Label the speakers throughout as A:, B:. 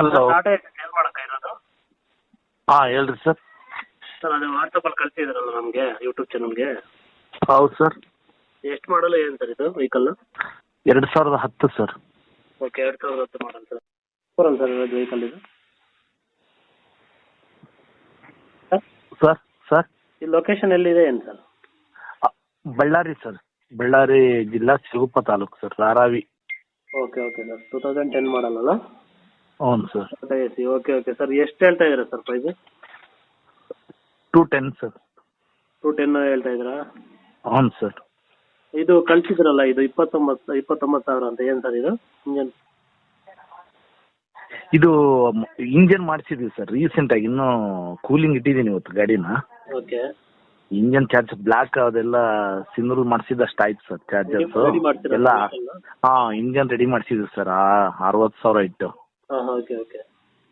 A: Hello
B: sale ಮಾಡಕ್ಕೆ ಇರೋದು?
A: ಹಾಂ ಹೇಳ್ರಿ ಸರ್
B: ಸರ್ ಅದು ವಾಟ್ಸಪ್ಪಲ್ಲಿ ಕಳಿಸಿದ್ರಲ್ಲ ನಮಗೆ ಯೂಟ್ಯೂಬ್ ಚಾನಲ್ಗೆ
A: ಹೌದು ಸರ್
B: ಎಷ್ಟು ಮಾಡಲು ಏನು ಸರ್ ಇದು ವೆಹಿಕಲ್
A: ಎರಡು ಸಾವಿರದ ಹತ್ತು ಸರ್
B: ಓಕೆ ಎರಡು ಸಾವಿರದ ಹತ್ತು ಮಾಡಲ್ ಸರ್ ಬರಲ್ಲ ಸರ್ ಇರೋದು ವೆಹಿಕಲ್ ಇದು? ಸರ್
A: ಸರ್ ಸರ್
B: ಈ ಲೊಕೇಶನ್ ಎಲ್ಲಿದೆ ಏನು ಸರ್
A: ಬಳ್ಳಾರಿ ಸರ್ ಬಳ್ಳಾರಿ ಜಿಲ್ಲಾ Siruguppa taluk sir Dharavi
B: okay okay sir two thousand ten model
A: ಹ್ಞೂ sir.
B: Tata A C okay okay sir ಎಷ್ಟು ಹೇಳ್ತಾ ಇದ್ದೀರಾ sir price
A: two ten sir
B: two ten ಹೇಳ್ತಾ ಇದ್ದೀರಾ?
A: ಹ್ಞೂ ಸರ್.
B: ಇದು ಕಳಿಸಿದ್ರಲ್ಲ ಇದು ಇಪ್ಪತ್ತೊಂಬತ್ತು ಇಪ್ಪತ್ತೊಂಬತ್ತು ಸಾವಿರ ಅಂತ ಏನು ಸರ್ ಇದು? ಇಂಜನ್
A: ಇದು ಇಂಜನ್ ಮಾಡಿಸಿದೀವಿ ಸರ್ ರೀಸೆಂಟ್ ಆಗಿ ಇನ್ನೂ ಕೂಲಿಂಗ್ ಇಟ್ಟಿದ್ದೀನಿ ಇವತ್ತು ಗಾಡಿನ.
B: ಓಕೆ
A: ಇಂಜನ್ ಚಾರ್ಜ್ ಬ್ಲಾಕ್ ಅದೆಲ್ಲ ಸಿಂಗಲ್ ಮಾಡಿಸಿದಷ್ಟು ಆಯ್ತು ಸರ್ ಚಾರ್ಜಸ್
B: Ready ಮಾಡ್ತೀರಾ
A: ಎಲ್ಲ
B: sir?
A: ಹಾಂ ಇಂಜನ್ ರೆಡಿ ಮಾಡಿಸಿದ್ವಿ ಸರ್ ಅರವತ್ತು ಸಾವಿರ ಇಟ್ಟು.
B: ಓಕೆ ಓಕೆ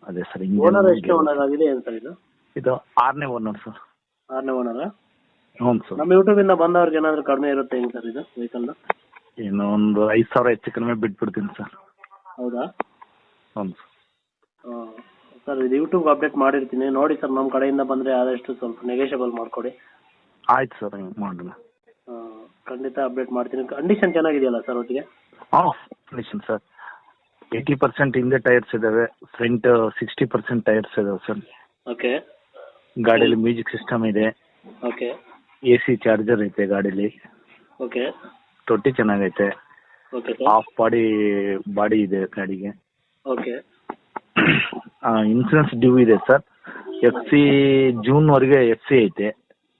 A: ಅದೇ ಸರ್
B: ಓನರ್ ಎಷ್ಟು ಓನರ್ ಆಗಿದೆ ಏನು ಸರ್ ಇದು?
A: ಇದು ಆರನೇ ಓನರ್ ಸರ್.
B: ಆರನೇ ಓನರ್
A: ಹ್ಞೂ ಸರ್.
B: ನಮ್ಮ ಯೂಟ್ಯೂಬಿಂದ ಬಂದವ್ರಿಗೆ ಏನಾದರೂ ಕಡಿಮೆ ಇರುತ್ತೆ ಹೆಂಗೆ ಸರ್ ಇದು ವೆಹಿಕಲ್
A: ಏನು ಒಂದು ಐದು ಸಾವಿರ ಹೆಚ್ಚು ಕಡಿಮೆ ಬಿಟ್ಬಿಡ್ತೀನಿ ಸರ್.
B: ಹೌದಾ?
A: ಹ್ಞೂ ಸರ್.
B: ಸರ್ ಇದು ಯೂಟ್ಯೂಬ್ ಅಪ್ಡೇಟ್ ಮಾಡಿರ್ತೀನಿ. ನೋಡಿ ಸರ್ ನಮ್ಮ ಕಡೆಯಿಂದ ಬಂದರೆ ಆದಷ್ಟು ಸ್ವಲ್ಪ ನೆಗೆಶಬಲ್ ಮಾಡಿಕೊಡಿ.
A: ಆಯ್ತು ಸರ್ ಮಾಡೋಣ.
B: ಖಂಡಿತ ಅಪ್ಡೇಟ್ ಮಾಡ್ತೀನಿ. ಕಂಡೀಷನ್ ಚೆನ್ನಾಗಿದೆಯಲ್ಲ ಸರ್ ಒಟ್ಟಿಗೆ?
A: ಹಾಂ ಕಂಡೀಷನ್ ಸರ್. ಏಯ್ಟಿ ಪರ್ಸೆಂಟ್ ಹಿಂದೆ ಟೈರ್ಸ್ ಇದಾವೆ ಫ್ರಂಟ್ ಸಿಕ್ಸ್ಟಿ ಪರ್ಸೆಂಟ್ ಟೈರ್ಸ್ ಇದಾವೆ ಸರ್
B: ಓಕೆ
A: ಗಾಡಿಲಿ ಮ್ಯೂಸಿಕ್ ಸಿಸ್ಟಮ್ ಇದೆ.
B: ಓಕೆ
A: ಎ ಸಿ ಚಾರ್ಜರ್ ಐತೆ ಗಾಡೀಲಿ.
B: ಓಕೆ
A: ತೊಟ್ಟಿ ಚೆನ್ನಾಗೈತೆ.
B: ಓಕೆ
A: ಹಾಫ್ ಬಾಡಿ ಬಾಡಿ ಇದೆ ಗಾಡಿಗೆ.
B: ಓಕೆ
A: ಇನ್ಸೂರೆನ್ಸ್ ಡ್ಯೂ ಇದೆ ಸರ್ ಎಫ್ ಸಿ ಜೂನ್ವರೆಗೆ ಎಫ್ ಸಿ ಐತೆ.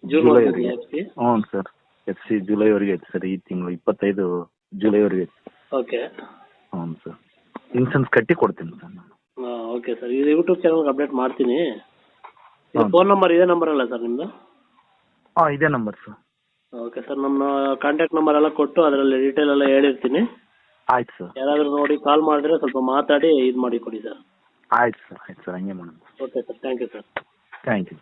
B: ಜೂನ್
A: ಜುಲೈವರೆಗೆ ಹ್ಞೂ ಸರ್ ಎಫ್ ಸಿ ಜುಲೈವರೆಗೆ ಐತೆ ಸರ್ ಈ ತಿಂಗಳು ಇಪ್ಪತ್ತೈದು ಜುಲೈವರೆಗೆ ಐತೆ.
B: ಓಕೆ
A: ಹ್ಞೂ ಸರ್ ಇನ್ಸೂರೆನ್ಸ್ ಕಟ್ಟಿ ಕೊಡ್ತೀನಿ ಸರ್ ನಾನು.
B: ಓಕೆ ಸರ್ ಇದು ಯೂಟ್ಯೂಬ್ ಚಾನಲ್ ಅಪ್ಡೇಟ್ ಮಾಡ್ತೀನಿ. ಫೋನ್ ನಂಬರ್ ಇದೇ ನಂಬರ್ ಅಲ್ಲ ಸರ್ ನಿಮ್ಮದು
A: ಹಾಂ ಇದೇ ನಂಬರ್ ಸರ್
B: ಓಕೆ ಸರ್ ನಮ್ಮ ಕಾಂಟ್ಯಾಕ್ಟ್ ನಂಬರ್ ಎಲ್ಲ ಕೊಟ್ಟು ಅದರಲ್ಲಿ ಡೀಟೇಲ್ ಎಲ್ಲ ಹೇಳಿರ್ತೀನಿ.
A: ಆಯ್ತು ಸರ್
B: ಯಾರಾದರೂ ನೋಡಿ ಕಾಲ್ ಮಾಡಿದ್ರೆ ಸ್ವಲ್ಪ ಮಾತಾಡಿ ಇದು ಮಾಡಿ ಕೊಡಿ ಸರ್
A: ಆಯ್ತು ಸರ್ ಆಯ್ತು ಸರ್ ಹಂಗೆ ಮಾಡೋಣ.
B: Okay sir thank you sir
A: thank you